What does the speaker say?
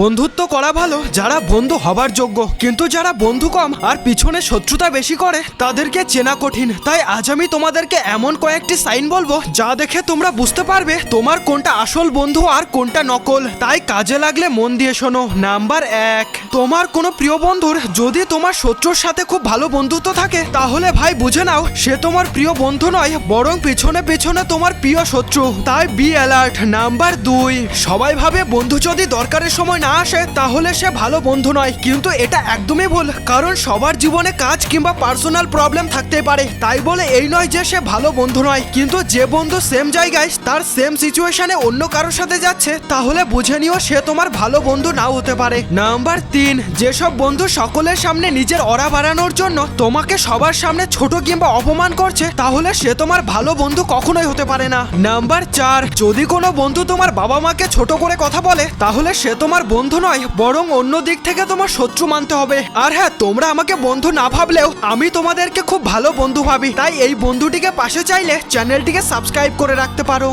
বন্ধুত্ব করা ভালো, যারা বন্ধু হবার যোগ্য। কিন্তু যারা বন্ধু কম আর পিছনে শত্রুতা বেশি করে, তাদেরকে চেনা কঠিন। তাই আজ আমি তোমাদেরকে এমন কয়েকটি সাইন বলব, যা দেখে তোমরা বুঝতে পারবে তোমার কোনটা আসল বন্ধু আর কোনটা নকল। তাই কাজে লাগলে মন দিয়ে শোনো। নাম্বার এক, তোমার কোনো প্রিয় বন্ধুর যদি তোমার শত্রুর সাথে খুব ভালো বন্ধুত্ব থাকে, তাহলে ভাই বুঝে নাও, সে তোমার প্রিয় বন্ধু নয়, বরং পিছনে পিছনে তোমার প্রিয় শত্রু। তাই বি অ্যালার্ট নাম্বার দুই, সবাই ভাবে বন্ধু যদি দরকারের সময় না আসে, তাহলে সে ভালো বন্ধু নয়। কিন্তু এটা একদমই ভুল, কারণ সবার জীবনে কাজ কিংবা পার্সোনাল প্রবলেম থাকতে পারে। তাই বলে এই নয় যে সে ভালো বন্ধু নয়, কিন্তু যে বন্ধু সেম জায়গায়, তার সেম সিচুয়েশনে অন্য কারোর সাথে যাচ্ছে, তাহলে বুঝে নিও সে তোমার ভালো বন্ধু নাও হতে পারে। নাম্বার তিন, যেসব বন্ধু সকলের সামনে নিজের অরা বাড়ানোর জন্য তোমাকে সবার সামনে ছোট কিংবা অপমান করছে, তাহলে সে তোমার ভালো বন্ধু কখনোই হতে পারে না। নাম্বার চার, যদি কোনো বন্ধু তোমার বাবা মাকে ছোট করে কথা বলে, তাহলে সে তোমার বন্ধু নয়, বরং অন্য দিক থেকে তোমার শত্রু মানতে হবে। আর হ্যাঁ তোমরা আমাকে বন্ধু না ভাবলেও আমি তোমাদেরকে খুব ভালো বন্ধু ভাবি। তাই এই বন্ধুটিকে পাশে চাইলে চ্যানেলটিকে সাবস্ক্রাইব করে রাখতে পারো।